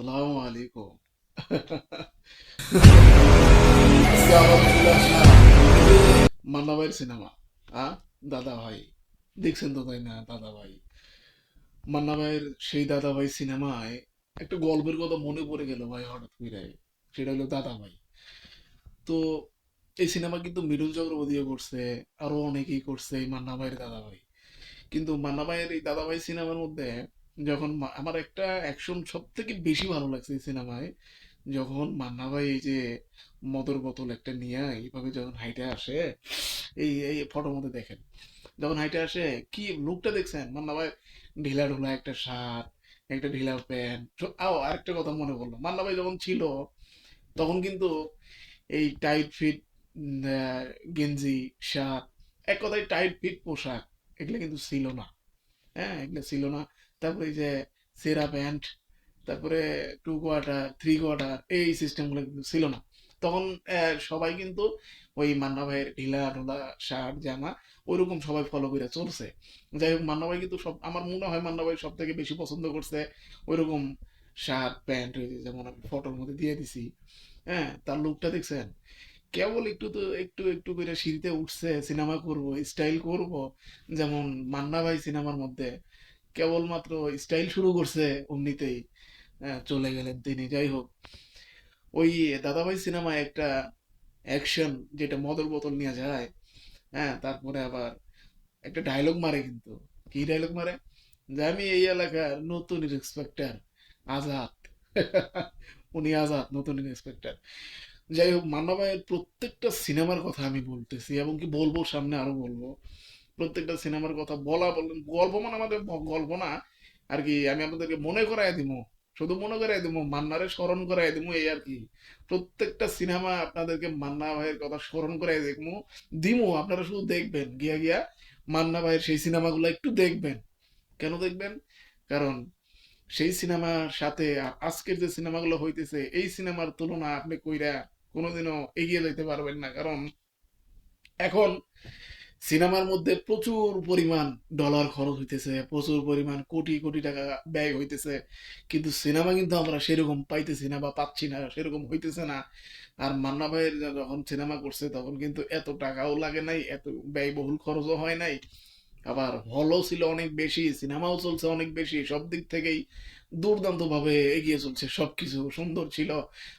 সালাম আলাইকুম। মান্না সিনেমা দেখছেন তো তাই না সেই দাদা ভাই সিনেমায় একটা গল্পের কথা মনে পড়ে গেল ভাই হঠাৎ করে। সেটা হলো দাদা ভাই তো এই সিনেমা কিন্তু মিঠুন চক্রবর্তীও করছে আরও অনেকেই করছে এই মান্না ভাইয়ের দাদা ভাই কিন্তু মান্না ভাইয়ের এই দাদা ভাই সিনেমার মধ্যে যখন আমার একটা অ্যাকশন সব থেকে বেশি ভালো লাগছে এই সিনেমায়, যখন মান্না ভাই এই যে মদের বোতল একটা নিয়ে এইভাবে যখন হাইটে আসে, এই এই ফটোর মধ্যে দেখেন, যখন হাইটে আসে, কি লুকটা দেখছেন? মান্না ভাই ঢিলা ঢোলা একটা শার্ট একটা ঢিলা প্যান্ট আও আরেকটা কথা মনে পড়ল, মান্না ভাই যখন ছিল, তখন কিন্তু এই টাইট ফিট গেঞ্জি শার্ট এক কথায় টাইট ফিট পোশাক এগুলো কিন্তু ছিল না। হ্যাঁ এগুলো ছিল না। তারপরে এই যে সেরা প্যান্ট তারপরে টু কোয়ার্টার থ্রি কোয়ার্টার এই সিস্টেমগুলো কিন্তু ছিল না। তখন সবাই কিন্তু ওই মান্না ভাইয়ের ঢিলা, ঢোলা শার্ট জামা, ওইরকম সবাই ফলো করে চলছে। যাই হোক, মান্না ভাই কিন্তু সব, আমার মনে হয় মান্না ভাই সব থেকে বেশি পছন্দ করছে ওইরকম শার্ট প্যান্ট যেমন আমি ফটোর মধ্যে দিয়ে দিছি। হ্যাঁ তার লুকটা দেখছেন? কেবল একটু তো, একটু একটু করে সিঁড়িতে উঠছে, সিনেমা করব স্টাইল করব, যেমন মান্না ভাই সিনেমার মধ্যে কেবলমাত্র স্টাইল শুরু করছে অমনিতেই চলে গেলেন তিনি, যাই হোক। ওই দাদাভাই সিনেমায় একটা অ্যাকশন যেটা মদের বোতল নিয়ে যায় হ্যাঁ তারপরে আবার একটা ডায়লগ মারে কিন্তু। কি ডায়লগ মারে? যে আমি এই এলাকার নতুন ইন্সপেক্টর আজাদ। উনি আজাদ, নতুন ইন্সপেক্টর যাই হোক, মান্না ভাইয়ের প্রত্যেকটা সিনেমার কথা আমি বলতেছি এবং কি বলব, সামনে আরও বলব। প্রত্যেকটা সিনেমার কথা বলা বললেন গল্প মানে আমাদের গল্প না। আর কি আমি আপনাদেরকে মনে করাই দিব শুধু মনে করাই দিব মান্নারে স্মরণ করাই দিব এই আর কি। প্রত্যেকটা সিনেমা আপনাদেরকে মান্না ভাইয়ের কথা স্মরণ করাই দেখব দিমু, আপনারা শুধু দেখবেন, গিয়া গিয়া মান্না ভাইয়ের সেই সিনেমাগুলো একটু দেখবেন। কেন দেখবেন? কারণ সেই সিনেমার সাথে আজকের যে সিনেমাগুলো হইতেছে, এই সিনেমার তুলনা আপনি কইরা কোনোদিনও এগিয়ে যেতে পারবেন না। কারণ এখন সিনেমার মধ্যে প্রচুর পরিমাণ ডলার খরচ হইতেছে, প্রচুর পরিমাণ কোটি কোটি টাকা ব্যয় হইতেছে। কিন্তু সিনেমা কিন্তু আমরা সেরকম পাইতেছি না বা পাচ্ছি না, সেরকম হইতেছে না। আর মান্না ভাইয়ের যখন সিনেমা করছে তখন কিন্তু এত টাকাও লাগে নাই, এত ব্যয়বহুল খরচও হয় নাই। আবার হলও ছিল অনেক বেশি, সিনেমাও চলছে অনেক বেশি, সব দিক থেকেই দুর্দান্ত ভাবে এগিয়ে চলছে, সবকিছু সুন্দর ছিল।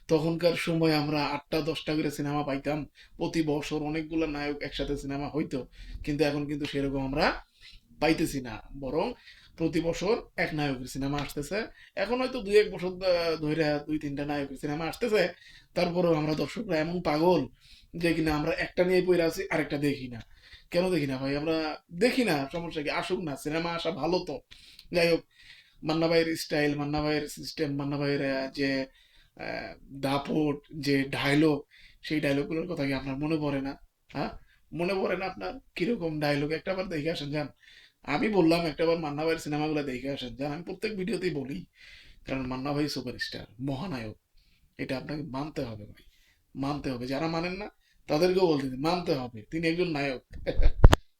তখনকার সময় আমরা আটটা, দশটা করে সিনেমা পাইতাম, প্রতি বছর অনেকগুলো নায়ক একসাথে সিনেমা হইতো, কিন্তু এখন কিন্তু সেরকম আমরা পাইতেছি না, বরং প্রতি বছর এক নায়কের সিনেমা আসতেছে। এখন হয়তো দুই, এক বছর ধরে দুই, তিনটা নায়কের সিনেমা আসতেছে, তারপরেও আমরা দর্শকরা এমন পাগল যে কিনা আমরা একটা নিয়ে পড়ে আছি, আরেকটা দেখি না। কেন দেখি না ভাই? আমরা দেখি না, সমস্যা কি? আসুক না সিনেমা আসা ভালো তো। যাই হোক, মান্না ভাইয়ের স্টাইল মান্না ভাইয়ের সিস্টেম মান্না ভাইয়ের যে দাপট, যে ডায়লগ সেই ডায়লগগুলোর কথা কি আপনার মনে পড়ে না? হ্যাঁ? মনে পড়ে না আপনার? কীরকম ডায়লগ একটাবার দেখে আসেন যান আমি বললাম একটাবার মান্না ভাইয়ের সিনেমাগুলো দেখে আসেন যান আমি প্রত্যেক ভিডিওতেই বলি, কারণ মান্না ভাই সুপারস্টার মহানায়ক। এটা আপনাকে মানতে হবে ভাই। মানতে হবে। যারা মানেন না তাদেরকেও বলতে মানতে হবে। তিনি একজন নায়ক।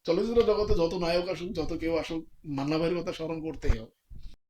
চলচ্চিত্র জগতে যত নায়ক আসুক, যত কেউ আসুক, মান্না ভাইয়ের কথা স্মরণ করতেই হবে।